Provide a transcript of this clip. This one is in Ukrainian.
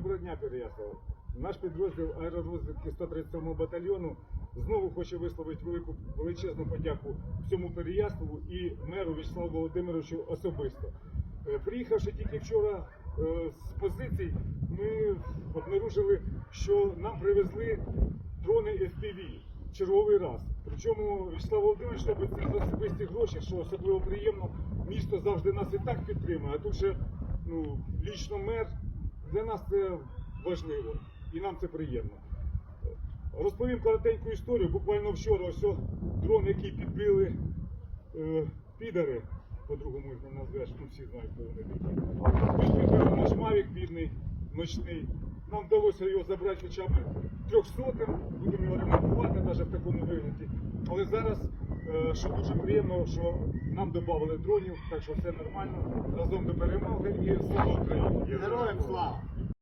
Доброго дня, Переяслав. Наш підрозділ аеророзвідки 137 батальйону знову хоче висловити велику величезну подяку всьому Переяславу і меру Вячеславу Володимировичу особисто. Е, Приїхавши тільки вчора е, з позицій, ми обнаружили, що нам привезли дрони FPV черговий раз. Причому Вячеслав Володимирович робить це за особисті гроші, що особливо приємно. Місто завжди нас і так підтримує, а тут ще ну, лічно мер. Для нас це важливо і нам це приємно. Розповім коротеньку історію. Буквально вчора ось дрон, який підбили е, підари, по-другому їх не назвеш, ну всі знають, хто вони такі. Наш мавік бідний, ночний. Нам вдалося його забрати хоча б трьохсотим, будемо його ремонтувати навіть в такому вигляді. Але зараз, е, що дуже приємно, що нам додали дронів, так що все нормально. Разом до перемоги і слава Україні! Героям слава!